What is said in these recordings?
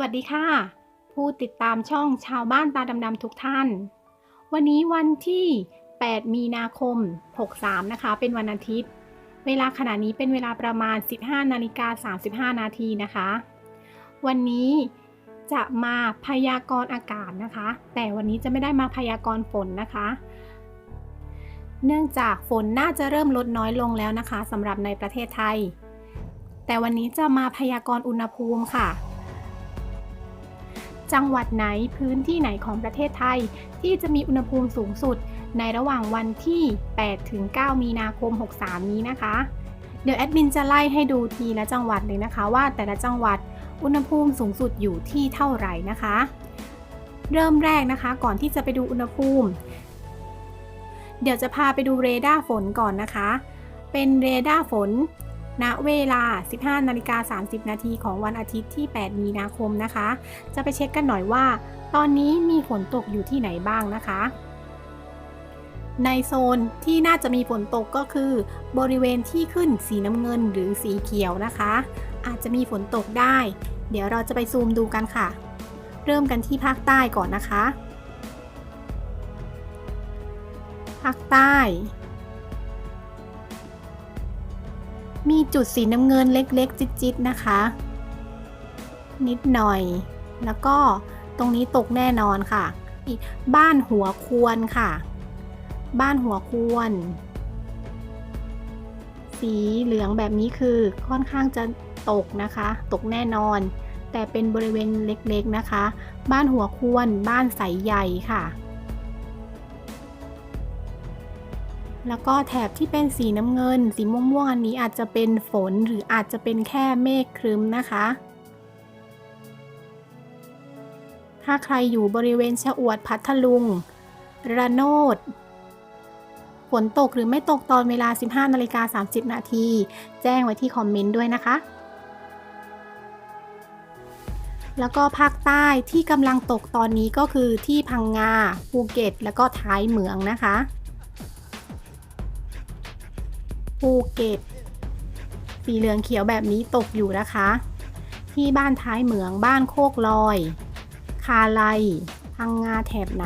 วัสดีค่ะ ผู้ติดตามช่องชาวบ้านตาดำๆทุกท่าน วันนี้วันที่ 8 มีนาคม 63 นะคะ เป็นวันอาทิตย์ เวลาขณะนี้เป็นเวลาประมาณ 15นาฬิกา35 นาทีนะคะ วันนี้จะมาพยากรณ์อากาศนะคะ แต่วันนี้จะไม่ได้มาพยากรณ์ฝนนะคะ เนื่องจากฝนน่าจะเริ่มลดน้อยลงแล้วนะคะสำหรับในประเทศไทย แต่วันนี้จะมาพยากรณ์อุณหภูมิค่ะ จังหวัดไหนพื้นที่ไหนของประเทศไทย ที่จะมีอุณหภูมิสูงสุด ในระหว่างวันที่ 8 ถึง 9 มีนาคม 63 นี้นะคะ เดี๋ยวแอดมินจะไล่ให้ดูทีละจังหวัดเลยนะคะ ว่าแต่ละจังหวัดอุณหภูมิสูงสุดอยู่ที่เท่าไหร่นะคะ เริ่มแรกนะคะก่อนที่จะไปดูอุณหภูมิ เดี๋ยวจะพาไปดูเรดาร์ฝนก่อนนะคะ เป็นเรดาร์ฝน ณเวลา 15นาฬิกา30 นาทีของวันอาทิตย์ที่ 8 มีนาคมนะคะ จะไปเช็คกันหน่อยว่า ตอนนี้มีฝนตกอยู่ที่ไหนบ้างนะคะ ในโซนที่น่าจะมีฝนตกก็คือ บริเวณที่ขึ้นสีน้ำเงินหรือสีเขียวนะคะ อาจจะมีฝนตกได้ เดี๋ยวเราจะไปซูมดูกันค่ะ เริ่มกันที่ภาคใต้ก่อนนะคะ ภาคใต้ มีจุดสีน้ำเงินเล็กๆ จิตๆนะคะ นิดหน่อย แล้วก็ตรงนี้ตกแน่นอนค่ะอีบ้านหัวควรค่ะ บ้านหัวควร สีเหลืองแบบนี้คือค่อนข้างจะตกนะคะ ตกแน่นอน แต่เป็นบริเวณเล็กๆนะคะ บ้านหัวควร บ้านใสใหญ่ค่ะ แล้วก็แถบที่เป็นสีน้ำเงิน สีม่วงๆอันนี้อาจจะเป็นฝนหรืออาจจะเป็นแค่เมฆครึ้มนะคะ ถ้าใครอยู่บริเวณชะอวดพัทลุง ระโนดฝนตกหรือไม่ตกตอนเวลา 15นาฬิกา30 นาที แจ้งไว้ที่คอมเมนต์ด้วยนะคะ แล้วก็ภาคใต้ที่กำลังตกตอนนี้ก็คือที่พังงาภูเก็ต แล้วก็ท้ายเหมืองนะคะ ภูเก็ต สีเหลืองเขียวแบบนี้ตกอยู่นะคะ ที่บ้านท้ายเหมืองบ้านโคกลอย คาไลพังงาแถบไหน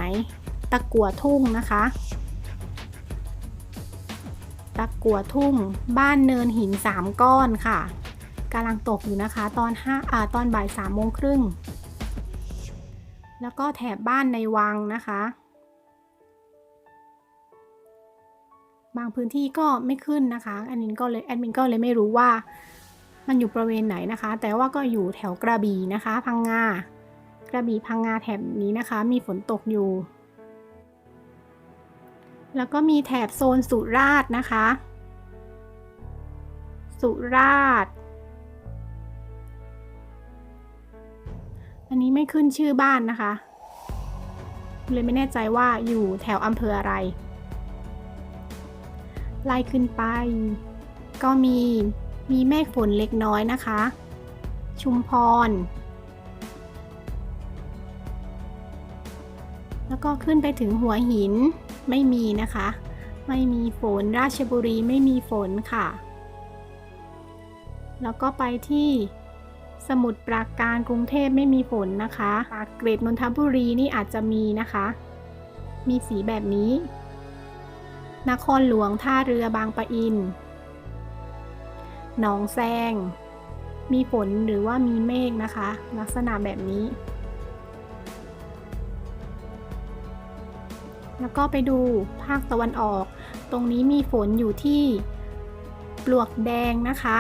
ตะกัวทุ่งนะคะ ตะกัวทุ่ง บ้านเนินหินสามก้อนค่ะกำลังตกอยู่นะคะตอนห้าอ่าตอนบ่ายสามโมงครึ่งแล้วก็แถบบ้านในวังนะคะ บางพื้นที่ก็ไม่ขึ้นนะคะอันนี้ก็เลยแอดมินก็เลยไม่รู้ว่ามันอยู่บริเวณไหนนะคะ แต่ว่าก็อยู่แถวกระบี่นะคะ พังงา กระบี่พังงาแถบนี้นะคะ มีฝนตกอยู่ แล้วก็มีแถบโซนสุราษฎร์นะคะ สุราษฎร์อันนี้ไม่ขึ้นชื่อบ้านนะคะ เลยไม่แน่ใจว่าอยู่แถวอำเภออะไร ไล่ขึ้นไป ก็มีมีเมฆฝนเล็กน้อยนะคะ ชุมพร แล้วก็ขึ้นไปถึงหัวหินไม่มีนะคะ ไม่มีฝนราชบุรีไม่มีฝนค่ะ แล้วก็ไปที่สมุทรปราการกรุงเทพไม่มีฝนนะคะ ปากเกร็ดนนทบุรีนี่อาจจะมีนะคะ มีสีแบบนี้ นครหลวงท่าเรือบางปะอิน หนองแซง มีฝนหรือว่ามีเมฆนะคะ ลักษณะแบบนี้ แล้วก็ไปดูภาคตะวันออก ตรงนี้มีฝนอยู่ที่ปลวกแดงนะคะ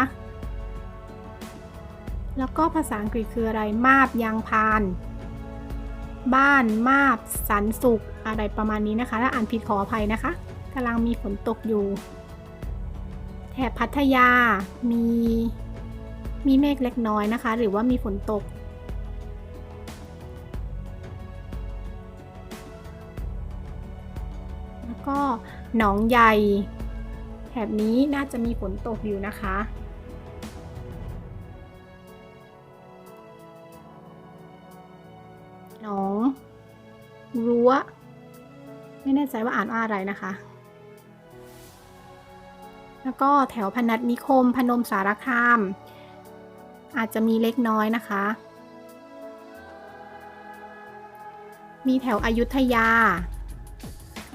แล้วก็ภาษาอังกฤษคืออะไร มาบยางพาน บ้านมาบสันสุข อะไรประมาณนี้นะคะ ถ้าอ่านผิดขออภัยนะคะ กำลังมีฝนตกอยู่ แถบพัทยามีมีเมฆเล็กน้อยนะคะ หรือว่ามีฝนตก แล้วก็หนองใหญ่แถบนี้น่าจะมีฝนตกอยู่นะคะ หนอง รั้ว ไม่แน่ใจว่าอ่านว่าอะไรนะคะ แล้วก็แถวพนัสนิคม พนมสารคาม อาจจะมีเล็กน้อยนะคะ มีแถวอายุธยา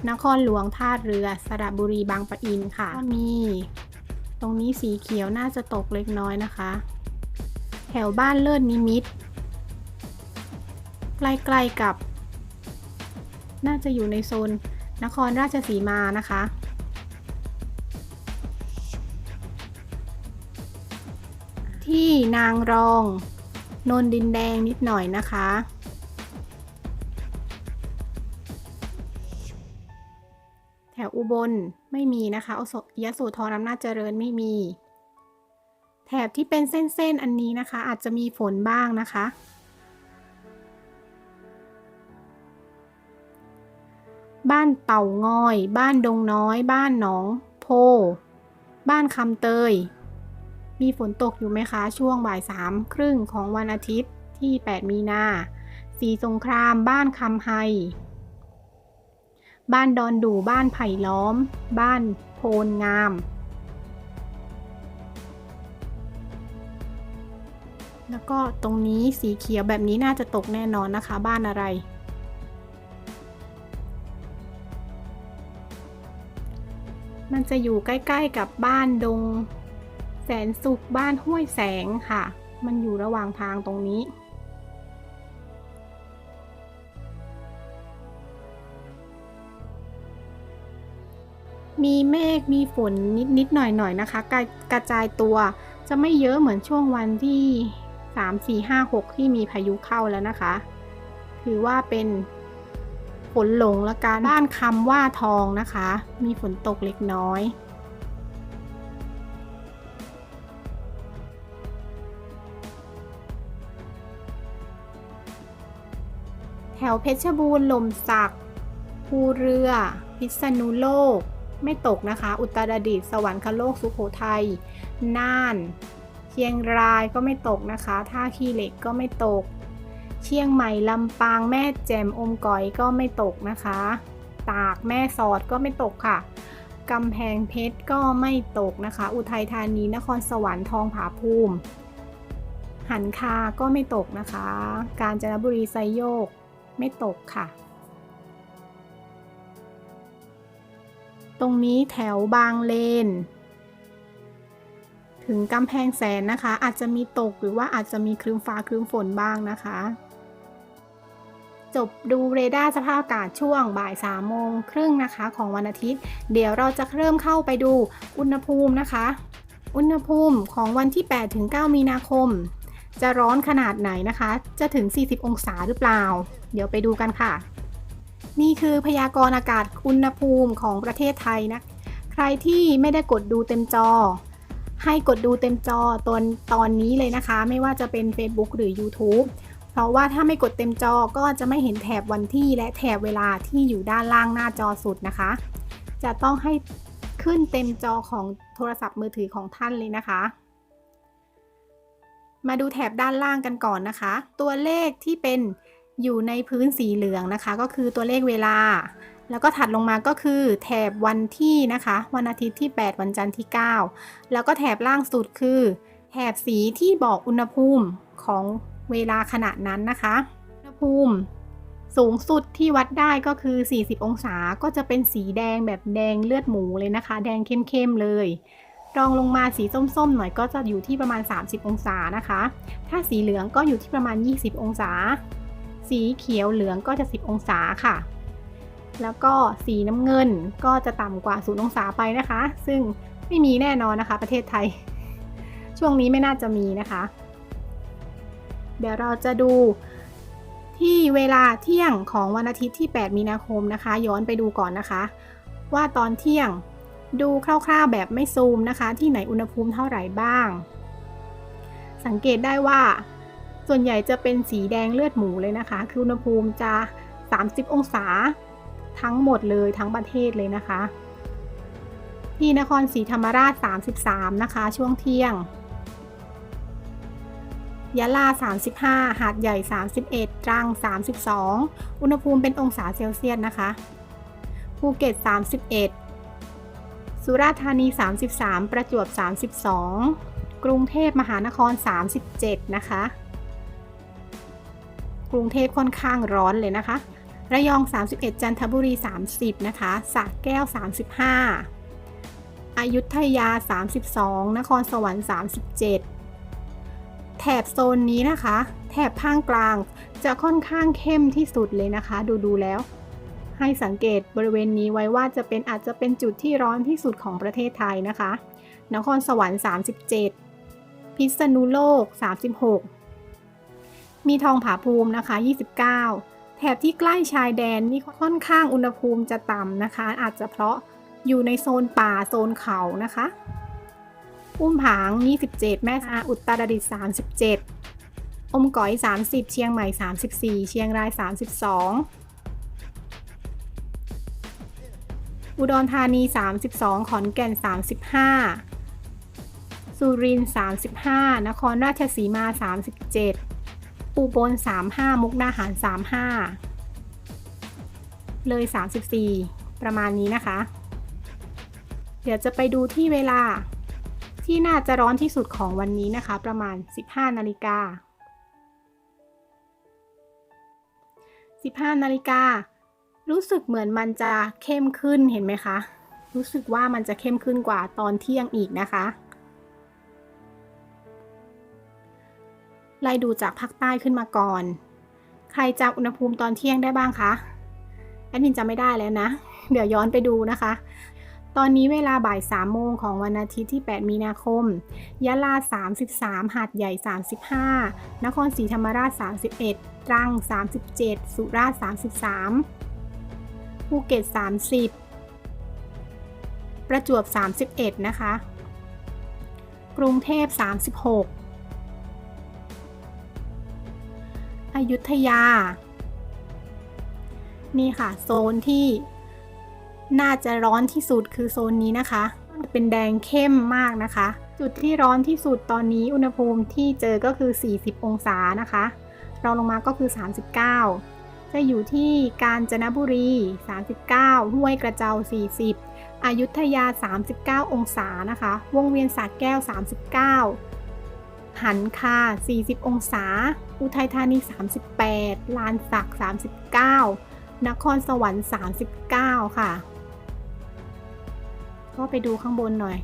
นครหลวงท่าเรือ สระบุรีบางปะอินค่ะก็มี ตรงนี้สีเขียวน่าจะตกเล็กน้อยนะคะ แถวบ้านเลิศนิมิตใกล้ๆกับ น่าจะอยู่ในโซนนครราชสีมานะคะ นางรอง นนดินแดงนิดหน่อยนะคะ แถวอุบลไม่มีนะคะอโศยโสธรอำนาจเจริญไม่มี แถบที่เป็นเส้นๆอันนี้นะคะ อาจจะมีฝนบ้างนะคะบ้านเต่างอย บ้านดงน้อย บ้านหนอง โพ บ้านคำเตย มีฝนตกอยู่ไหมคะ ช่วงบ่ายสามครึ่งของวันอาทิตย์ที่ 8 มีนาสีสงคราม บ้านคำไฮ บ้านดอนดูบ้านไผ่ล้อม บ้านโพนงาม แล้วก็ตรงนี้สีเขียวแบบนี้น่าจะตกแน่นอนนะคะ บ้านอะไร มันจะอยู่ใกล้ ๆกับบ้านดง แสนสุขบ้านห้วยแสงค่ะ มันอยู่ระหว่างทางตรงนี้ มีเมฆมีฝนนิดๆหน่อยๆนะคะกระกระจายตัวจะไม่เยอะเหมือนช่วงวันที่ 3 4 5 6 ที่มีพายุเข้าแล้วนะคะ ถือว่าเป็นฝนหลงละกันบ้านคำว่าทองนะคะ มีฝนตกเล็กน้อย วเพชรบูรณ์ลมสักภูเรือ พิษณุโลก ไม่ตกนะคะ อุตรดิตถ์สวรรคโลกสุโขทัยน่าน เชียงรายก็ไม่ตกนะคะ ท่าขี้เหล็กก็ไม่ตก เชียงใหม่ลำปางแม่แจ่มอมก๋อยก็ไม่ตกนะคะ ตากแม่สอดก็ไม่ตกค่ะกำแพงเพชรก็ไม่ตกนะคะ อุทัยธานีนครสวรรค์ทองผาภูมิ หันคาก็ไม่ตกนะคะ กาญจนบุรีไซโยก ไม่ตกค่ะ ตรงนี้แถวบางเลน ถึงกำแพงแสนนะคะ อาจจะมีตกหรือว่าอาจจะมีครึ้มฟ้าครึ้มฝนบ้างนะคะ จบดูเรดาร์สภาพอากาศช่วงบ่าย3ามโมงครึ่งนะคะของวันอาทิตย์ เดี๋ยวเราจะเริ่มเข้าไปดูอุณหภูมินะคะ อุณหภูมิของวันที่8-9มีนาคม จะร้อนขนาดไหนนะคะ จะถึง 40 องศาหรือเปล่า เดี๋ยวไปดูกันค่ะ นี่คือพยากรณ์อากาศอุณหภูมิของประเทศไทยนะ ใครที่ไม่ได้กดดูเต็มจอ ให้กดดูเต็มจอตอนตอนนี้เลยนะคะ ไม่ว่าจะเป็น Facebook หรือ YouTube เพราะว่าถ้าไม่กดเต็มจอก็จะไม่เห็นแถบวันที่และแถบเวลาที่อยู่ด้านล่างหน้าจอสุดนะคะ จะต้องให้ขึ้นเต็มจอของโทรศัพท์มือถือของท่านเลยนะคะ มาดูแถบด้านล่างกันก่อนนะคะ ตัวเลขที่เป็นอยู่ในพื้นสีเหลืองนะคะ ก็คือตัวเลขเวลา แล้วก็ถัดลงมาก็คือแถบวันที่นะคะ วันอาทิตย์ที่ 8 วันจันทร์ที่ 9 แล้วก็แถบล่างสุดคือ แถบสีที่บอกอุณหภูมิของเวลาขณะนั้นนะคะ อุณหภูมิสูงสุดที่วัดได้ก็คือ 40 องศาก็จะเป็นสีแดงแบบแดงเลือดหมูเลยนะคะ แดงเข้มๆเลย รองลงมาสีส้มๆ หน่อยก็จะอยู่ที่ประมาณ 30 องศานะคะ ถ้าสีเหลืองก็อยู่ที่ประมาณ 20 องศา สีเขียวเหลืองก็จะ 10 องศาค่ะ แล้วก็สีน้ำเงินก็จะต่ำกว่า0องศาไปนะคะ ซึ่งไม่มีแน่นอนนะคะ ประเทศไทย ช่วงนี้ไม่น่าจะมีนะคะ เดี๋ยวเราจะดูที่เวลาเที่ยงของวันอาทิตย์ที่ 8 มีนาคมนะคะ ย้อนไปดูก่อนนะคะ ว่าตอนเที่ยง ดูคร่าวๆแบบไม่ซูมนะคะ ที่ไหนอุณหภูมิเท่าไหร่บ้าง สังเกตได้ว่า ส่วนใหญ่จะเป็นสีแดงเลือดหมูเลยนะคะ คืออุณหภูมิจะ 30 องศา ทั้งหมดเลยทั้งประเทศเลยนะคะ ที่นครศรีธรรมราช 33 นะคะ ช่วงเที่ยงยะลา 35 หาดใหญ่ 31 ตรัง 32 อุณหภูมิเป็นองศาเซลเซียสนะคะ ภูเก็ต 31 สุราษฎร์ธานี 33 ประจวบ 32 กรุงเทพมหานคร 37 นะคะ กรุงเทพค่อนข้างร้อนเลยนะคะ ระยอง 31 จันทบุรี 30 นะคะสระแก้ว 35อายุธยา 32 นครสวรรค์ 37 แถบโซนนี้นะคะ แถบภาคกลางจะค่อนข้างเข้มที่สุดเลยนะคะ ดูดูแล้ว ให้สังเกตบริเวณนี้ไว้ว่าจะเป็นอาจจะเป็นจุดที่ร้อนที่สุดของประเทศไทยนะคะ นครสวรรค์ 37 พิษณุโลก 36 มีทองผาภูมินะคะ 29 แถบที่ใกล้ชายแดนนี่ค่อนข้างอุณหภูมิจะต่ำนะคะ อาจจะเพราะอยู่ในโซนป่าโซนเขานะคะ อุ้มผาง 27 แม่สาอุตรดิตถ์37 อมก๋อย 30 เชียงใหม่ 34 เชียงราย 32 อุดรธานี 32 ขอนแก่น 35 สุรินทร์35 นครราชสีมา 37 อุบล 35 มุกดาหาร 35 เลย 34 ประมาณนี้นะคะ เดี๋ยวจะไปดูที่เวลาที่น่าจะร้อนที่สุดของวันนี้นะคะ ประมาณ 15 นาฬิกา 15 นาฬิกา รู้สึกเหมือนมันจะเข้มขึ้นเห็นไหมคะ รู้สึกว่ามันจะเข้มขึ้นกว่าตอนเที่ยงอีกนะคะ ไล่ดูจากภาคใต้ขึ้นมาก่อน ใครจำอุณหภูมิตอนเที่ยงได้บ้างคะ แอดมินจำไม่ได้แล้วนะ เดี๋ยวย้อนไปดูนะคะ ตอนนี้เวลาบ่าย3โมงของวันอาทิตย์ที่ 8 มีนาคม ยะลา 33 หาดใหญ่ 35 นครศรีธรรมราช 31 ตรัง 37 สุราษฎร์ 33 ภูเก็ต 30 ประจวบ 31 นะคะ กรุงเทพ 36 อยุธยา นี่ค่ะ โซนที่น่าจะร้อนที่สุดคือโซนนี้นะคะ เป็นแดงเข้มมากนะคะ จุดที่ร้อนที่สุดตอนนี้อุณหภูมิที่เจอก็คือ 40 องศานะคะ รองลงมาก็คือ 39 จะอยู่ที่กาญจนบุรี 39 ห้วยกระเจ้า40 อยุธยา 39 องศานะคะ วงเวียนสระแก้ว 39 หันคา 40 องศา อุทัยธานี 38 ลานสัก 39 นครสวรรค์ 39 ค่ะ ก็ไปดูข้างบนหน่อย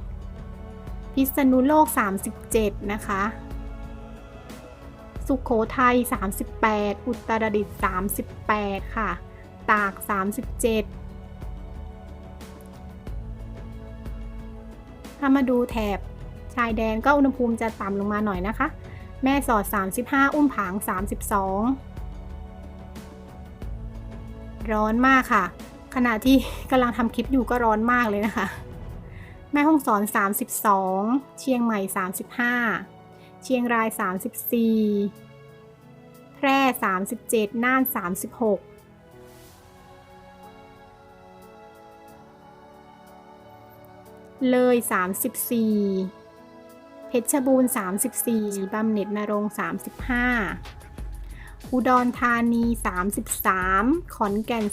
พิษณุโลก 37 นะคะ สุขโขทัย 38 อุตรดิตถ์38 ค่ะ ตาก 37 ถ้ามาดูแถบชายแดนก็อุณหภูมิจะต่ำลงมาหน่อยนะคะ แม่สอด 35 อุ้มผาง 32 ร้อนมากค่ะ ขณะที่กำลังทำคลิปอยู่ก็ร้อนมากเลยนะคะ แม่ห้องสอน 32 เชียงใหม่ 35 เชียงราย 34 แพร่ 37 น่าน 36เลย 34 เพชรบูรณ์ 34บำเหน็จนรงค์35 อุดรธานี 33 ขอนแก่น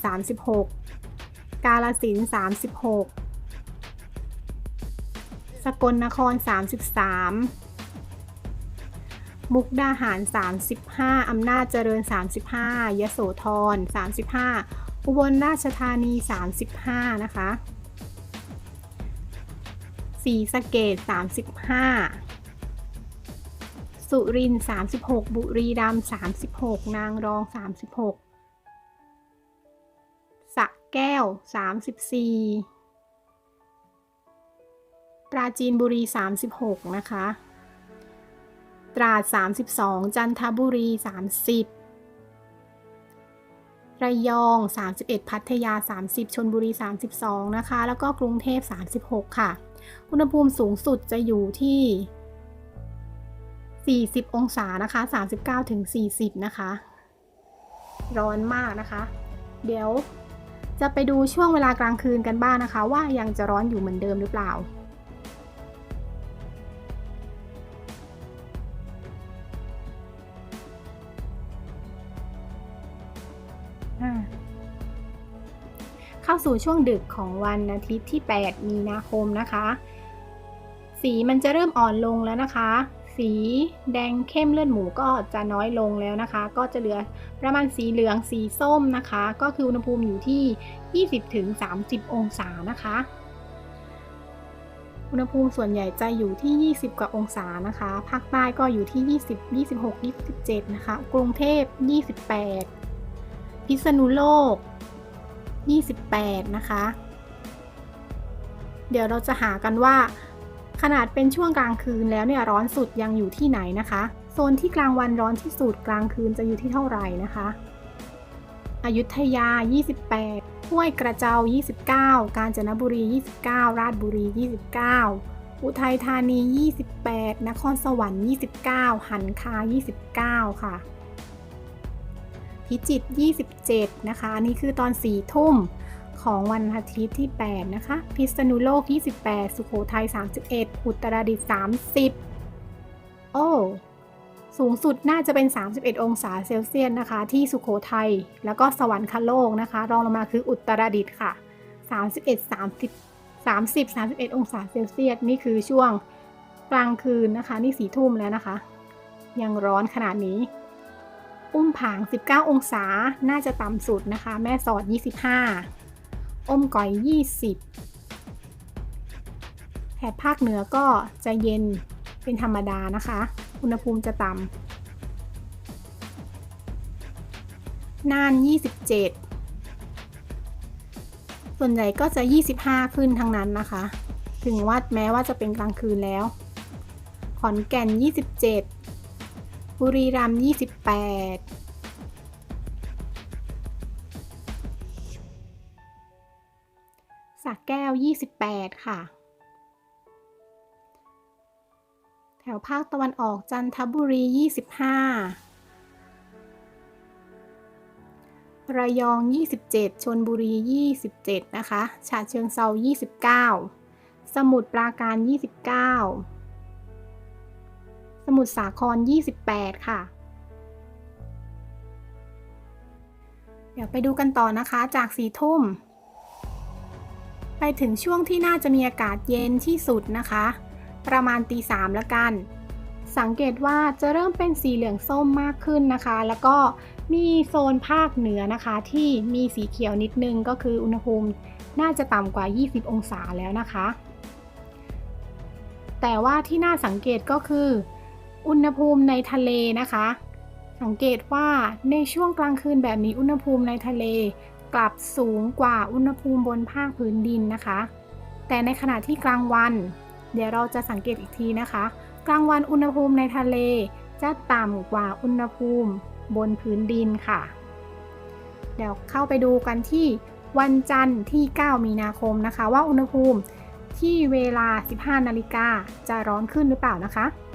36 กาลสิน 36 สกลนคร 33 มุกดาหาร 35 อำนาจเจริญ 35ยโสธร 35 อุบลราชธานี 35 นะคะศรีสะเกด35 สุรินทร์36 บุรีรัมย์36 นางรอง 36สะแก้ว 34 ปราจีนบุรี 36 นะคะ ตราด 32 จันทบุรี 30 ระยอง 31 พัทยา 30 ชนบุรี 32 นะคะ แล้วก็กรุงเทพ 36 ค่ะ อุณหภูมิสูงสุดจะอยู่ที่ 40 องศานะคะ 39ถึง40 นะคะ ร้อนมากนะคะ เดี๋ยวจะไปดูช่วงเวลากลางคืนกันบ้างนะคะ ว่ายังจะร้อนอยู่เหมือนเดิมหรือเปล่าอ่า เข้าสู่ช่วงดึกของวันอาทิตย์ที่ 8 มีนาคมนะคะ สีมันจะเริ่มอ่อนลงแล้วนะคะสีสีแดงเข้มเลือดหมูก็จะน้อยลงแล้วนะคะ ก็จะเหลือประมาณสีเหลืองสีส้มนะคะ ก็คืออุณหภูมิอยู่ที่ 20-30 องศานะคะอุณหภูมิส่วนใหญ่จะอยู่ที่ 20 กว่าองศานะคะ ภาคใต้ก็อยู่ที่ 20 26 27 นะคะ กรุงเทพ 28 พิษณุโลก 28 นะคะ เดี๋ยวเราจะหากันว่า ขนาดเป็นช่วงกลางคืนแล้วเนี่ยร้อนสุดยังอยู่ที่ไหนนะคะ โซนที่กลางวันร้อนที่สุดกลางคืนจะอยู่ที่เท่าไหร่นะคะอยุธยา 28 ห้วยกระเจา 29 กาญจนบุรี 29 ราชบุรี 29 อุทัยธานี 28 นครสวรรค์ 29 หันคา 29 ค่ะ พิจิตร27 นะคะ อันนี้คือตอน4ทุ่มของวันอาทิตย์ที่ 8 นะคะ พิษณุโลก 28 สุโขทัย 31 อุตรดิตถ์30 โอ้ สูงสุดน่าจะเป็น 31 องศาเซลเซียสนะคะ ที่สุโขทัย แล้วก็สวรรคโลกนะคะ รองลงมาคืออุตรดิตถ์ค่ะ 31 30 30 31 องศาเซลเซียส นี่คือช่วงกลางคืนนะคะ นี่สี่ทุ่มแล้วนะคะ ยังร้อนขนาดนี้ อุ้มผาง 19 องศา น่าจะต่ำสุดนะคะ แม่สอด 25 อมก่อย 20 แถบภาคเหนือก็จะเย็นเป็นธรรมดานะคะ อุณหภูมิจะต่ำน่าน 27 ส่วนใหญ่ก็จะ 25 ขึ้นทั้งนั้นนะคะ ถึงว่าแม้ว่าจะเป็นกลางคืนแล้ว ขอนแก่น 27 บุรีรัมย์28สระแก้ว 28 ค่ะ แถวภาคตะวันออกจันทบุรี 25 ระยอง 27 ชนบุรี 27 นะคะ ฉะเชิงเซา29 สมุทรปราการ 29ส มุทรสาคร 28 ค่ะ เดี๋ยวไปดูกันต่อนะคะจากสีทุ่ม ไปถึงช่วงที่น่าจะมีอากาศเย็นที่สุดนะคะ ประมาณตีสามละกัน สังเกตว่าจะเริ่มเป็นสีเหลืองส้มมากขึ้นนะคะ แล้วก็มีโซนภาคเหนือนะคะ ที่มีสีเขียวนิดนึงก็คืออุณหภูมิน่าจะต่ำกว่า 20 องศาแล้วนะคะ แต่ว่าที่น่าสังเกตก็คือ อุณหภูมิในทะเลนะคะ สังเกตว่าในช่วงกลางคืนแบบนี้อุณหภูมิในทะเล กลับสูงกว่าอุณหภูมิบนภาคพื้นดินนะคะ แต่ในขณะที่กลางวัน เดี๋ยวเราจะสังเกตอีกทีนะคะ กลางวันอุณหภูมิในทะเล จะต่ำกว่าอุณหภูมิบนพื้นดินค่ะ เดี๋ยวเข้าไปดูกันที่วันจันทร์ที่ 9 มีนาคมนะคะ ว่าอุณหภูมิที่เวลา 15 นาฬิกาจะร้อนขึ้นหรือเปล่านะคะค่ะ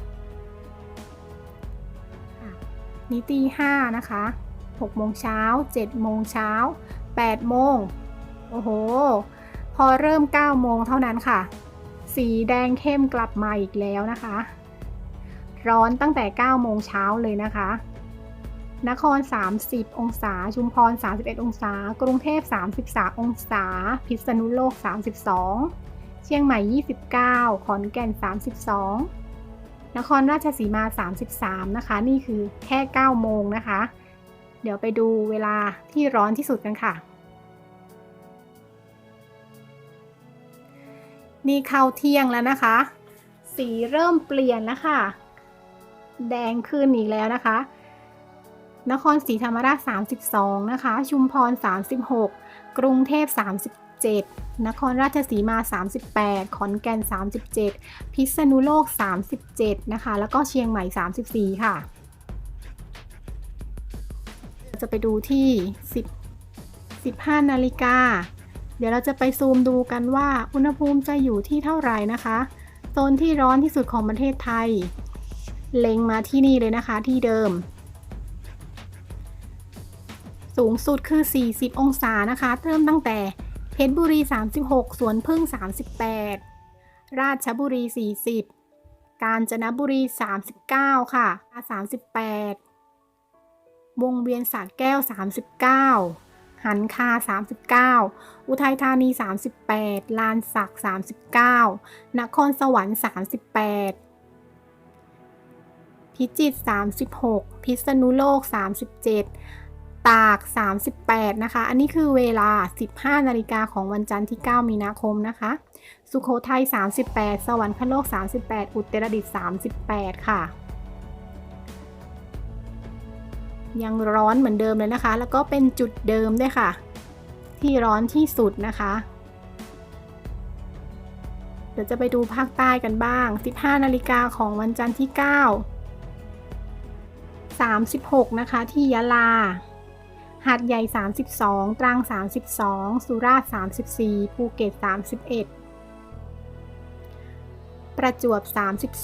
นี่ตี5นะคะ6โมงเช้า7โมงเช้า8โมงโอ้โห พอเริ่ม9โมงเท่านั้นค่ะ สีแดงเข้มกลับมาอีกแล้วนะคะ ร้อนตั้งแต่9โมงเช้าเลยนะคะ นคร 30 องศา ชุมพร 31 องศา กรุงเทพ 33 องศา พิษณุโลก 32 เชียงใหม่ 29 ขอนแก่น 32 นครราชสีมา 33 นะคะ นี่คือแค่ 9 โมงนะคะ เดี๋ยวไปดูเวลาที่ร้อนที่สุดกันค่ะ นี่เข้าเที่ยงแล้วนะคะ สีเริ่มเปลี่ยนแล้วค่ะ แดงขึ้นอีกแล้วนะคะ นครศรีธรรมราช 32 นะคะ ชุมพร 36 กรุงเทพ 37 นครราชสีมา 38 ขอนแก่น 37 พิษณุโลก 37 นะคะ แล้วก็เชียงใหม่ 34 ค่ะ จะไปดูที่ 10 15 นาฬิกา เดี๋ยวเราจะไปซูมดูกันว่าอุณหภูมิจะอยู่ที่เท่าไหร่นะคะโซนที่ร้อนที่สุดของประเทศไทย เล็งมาที่นี่เลยนะคะที่เดิมสูงสุดคือ 40 องศานะคะ เริ่มตั้งแต่ เพชรบุรี 36 สวนพึ่ง 38 ราชบุรี 40 กาญจนบุรี 39 ค่ะ 38 วงเวียนสระแก้ว 39 หันคา 39 อุทัยธานี 38 ลานสัก 39 นครสวรรค์ 38 พิจิตร 36 พิษณุโลก 37 ตาก 38 นะคะ อันนี้คือเวลา 15 นาฬิกาของวันจันทร์ที่ 9 มีนาคมนะคะ สุโขทัย 38 สวรรคโลก 38 อุตรดิตถ์38 ค่ะ ยังร้อนเหมือนเดิมเลยนะคะ แล้วก็เป็นจุดเดิมด้วยค่ะ ที่ร้อนที่สุดนะคะ เดี๋ยวจะไปดูภาคใต้กันบ้าง 15 นาฬิกาของวันจันทร์ที่ 9 36 นะคะที่ยะลา หาดใหญ่ 32 ตรัง 32 สุราษฎร์34 ภูเก็ต 31 ประจวบ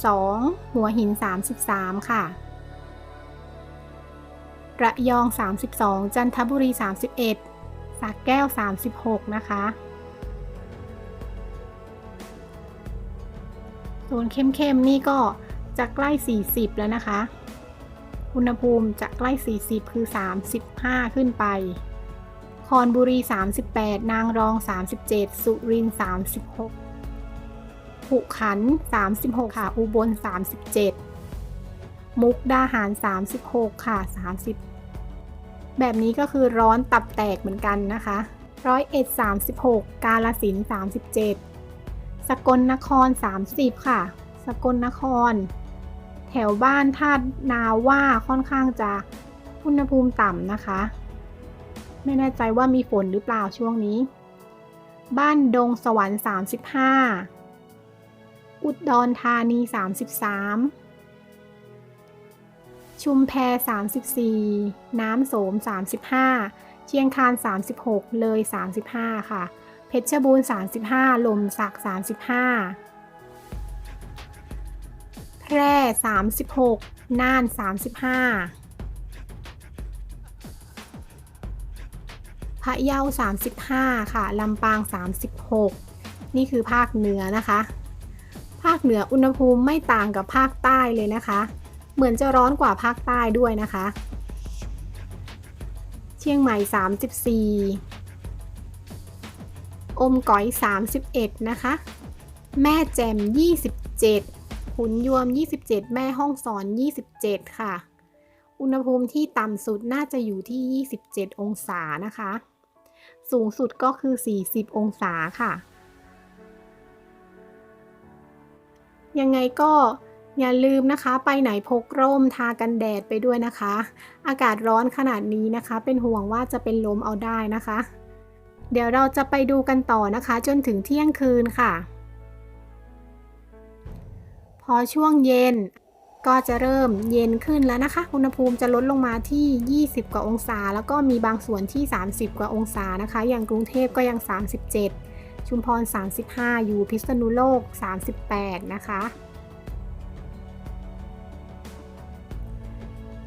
32 หัวหิน 33 ค่ะ ระยอง 32 จันทบุรี 31สระแก้ว 36 นะคะโซนเข้มๆนี่ก็จะใกล้ 40 แล้วนะคะ อุณหภูมิจะใกล้ 40 คือ 35 ขึ้นไป คอนบุรี 38 นางรอง 37 สุรินทร์36ขุขันธ์36 ค่ะ อุบล 37 มุกดาหาร 36 ค่ะ 30 แบบนี้ก็คือร้อนตับแตกเหมือนกันนะคะร้อยเอ็ด36กาลสิน37สกลนคร30ค่ะ สกลนคร แถวบ้านท่านาว่าค่อนข้างจะอุณหภูมิต่ำนะคะ ไม่แน่ใจว่ามีฝนหรือเปล่าช่วงนี้ บ้านดงสวรรค์ 35 อุดรธานี 33 ชุมแพ 34 น้ำโสม 35 เชียงคาน 36 เลย 35 ค่ะ เพชรบูรณ์ 35 ลมสัก 35 พร่ 36 น่าน 35 พะเยา 35 ค่ะ ลำปาง 36 นี่คือภาคเหนือนะคะ ภาคเหนืออุณหภูมิไม่ต่างกับภาคใต้เลยนะคะ เหมือนจะร้อนกว่าภาคใต้ด้วยนะคะ เชียงใหม่ 34 อมก๋อย 31 นะคะ แม่แจ่ม 27 ขุนยวม 27 แม่ห้องสอน 27 ค่ะ อุณหภูมิที่ต่ำสุดน่าจะอยู่ที่ 27 องศานะคะ สูงสุดก็คือ 40 องศาค่ะ ยังไงก็อย่าลืมนะคะไปไหนพกร่มทากันแดดไปด้วยนะคะ อากาศร้อนขนาดนี้นะคะ เป็นห่วงว่าจะเป็นลมเอาได้นะคะ เดี๋ยวเราจะไปดูกันต่อนะคะ จนถึงเที่ยงคืนค่ะ อช่วงเย็น ก็จะเริ่มเย็นขึ้นแล้วนะคะ อุณหภูมิจะลดลงมาที่ 20 กว่าองศา แล้วก็มีบางส่วนที่ 30 กว่าองศานะคะ อย่างกรุงเทพก็ยัง 37 ชุมพร 35 อยู่พิษณุโลก 38 นะคะ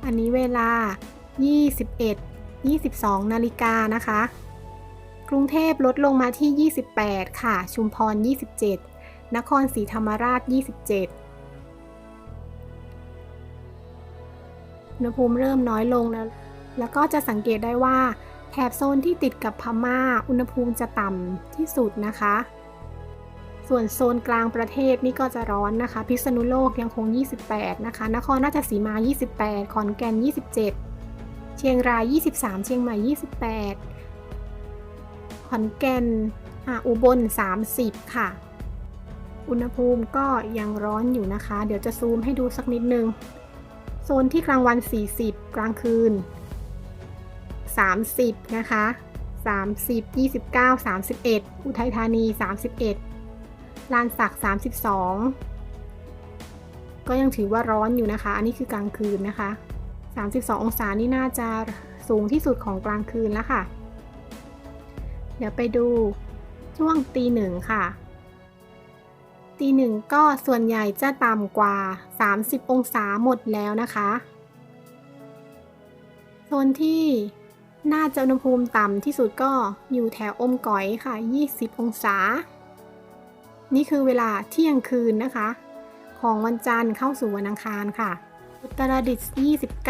อันนี้เวลา 21 22 นาฬิกานะคะ กรุงเทพลดลงมาที่ 28 ค่ะ ชุมพร 27 นครศรีธรรมราช 27 อุณหภูมิเริ่มน้อยลงแล้วแล้วก็จะสังเกตได้ว่าแถบโซนที่ติดกับพม่า อุณหภูมิจะต่ำที่สุดนะคะ ส่วนโซนกลางประเทศนี่ก็จะร้อนนะคะ พิษณุโลกยังคง 28 นะคะ นครราชสีมา 28 ขอนแก่น 27 เชียงราย 23 เชียงใหม่ 28 ขอนแก่นอุบล 30 ค่ะ อุณหภูมิก็ยังร้อนอยู่นะคะ เดี๋ยวจะซูมให้ดูสักนิดนึง โซนที่กลางวัน 40 กลางคืน 30 นะคะ 30 29 31 อุทัยธานี 31 ลานสัก 32 ก็ยังถือว่าร้อนอยู่นะคะ อันนี้คือกลางคืนนะคะ 32 องศานี่น่าจะสูงที่สุดของกลางคืนแล้วค่ะ เดี๋ยวไปดูช่วงตีหนึ่งค่ะ ตีหนึ่งก็ส่วนใหญ่จะต่ำกว่า 30 องศาหมดแล้วนะคะโซนที่น่าจะอุณหภูมิต่ำที่สุดก็อยู่แถวอมก๋อยค่ะ 20 องศา นี่คือเวลาเที่ยงคืนนะคะ ของวันจันทร์เข้าสู่วันอังคารค่ะ อุตรดิตถ์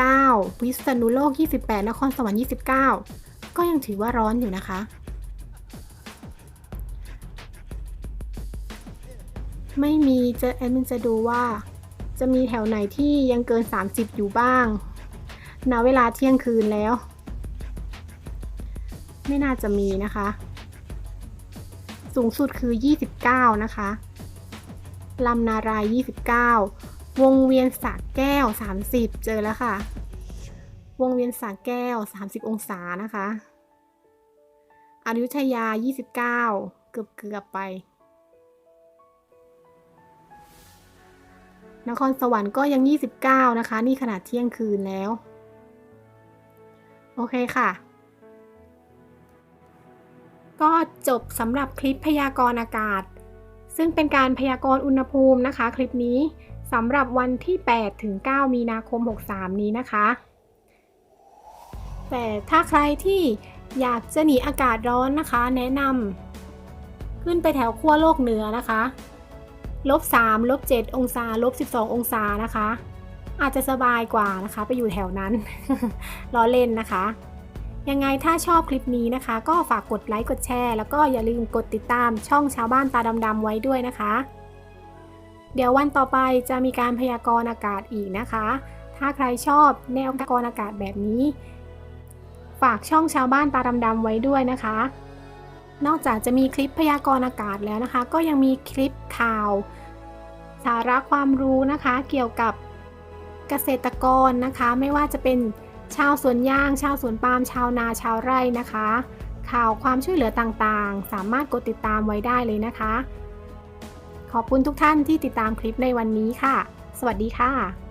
29 วิษณุโลก 28 นครสวรรค์ 29 ก็ยังถือว่าร้อนอยู่นะคะ ไม่มีจะแอดมินจะดูว่า จะมีแถวไหนที่ยังเกิน 30 อยู่บ้างณเวลาเที่ยงคืนแล้ว ไม่น่าจะมีนะคะ สูงสุดคือ 29 นะคะลำนาราย 29 วงเวียนสระแก้ว 30 เจอแล้วค่ะ วงเวียนสระแก้ว 30 องศานะคะอยุธยา 29 เกือบเกือบไป นครสวรรค์ก็ยัง 29 นะคะ นี่ขนาดเที่ยงคืนแล้ว โอเคค่ะ ก็จบสำหรับคลิปพยากรณ์อากาศ ซึ่งเป็นการพยากรณ์อุณหภูมินะคะ คลิปนี้สำหรับวันที่ 8 ถึง 9 มีนาคม 63 นี้นะคะ แต่ถ้าใครที่อยากจะหนีอากาศร้อนนะคะ แนะนำขึ้นไปแถวขั้วโลกเหนือนะคะ ลบ3ลบ7องศาลบ12 องศานะคะ อาจจะสบายกว่านะคะ ไปอยู่แถวนั้นล้อเล่นนะคะ ยังไงถ้าชอบคลิปนี้นะคะ ก็ฝากกดไลค์กดแชร์ แล้วก็อย่าลืมกดติดตามช่องชาวบ้านตาดำๆไว้ด้วยนะคะ เดี๋ยววันต่อไปจะมีการพยากรณ์อากาศอีกนะคะ ถ้าใครชอบแนวพยากรณ์อากาศแบบนี้ ฝากช่องชาวบ้านตาดำๆไว้ด้วยนะคะ นอกจากจะมีคลิปพยากรณ์อากาศแล้วนะคะ ก็ยังมีคลิปข่าว สาระความรู้นะคะ เกี่ยวกับเกษตรกรนะคะ ไม่ว่าจะเป็นชาวสวนยาง ชาวสวนปาล์มชาวนาชาวไร่นะคะ ข่าวความช่วยเหลือต่างๆ สามารถกดติดตามไว้ได้เลยนะคะ ขอบคุณทุกท่านที่ติดตามคลิปในวันนี้ค่ะ สวัสดีค่ะ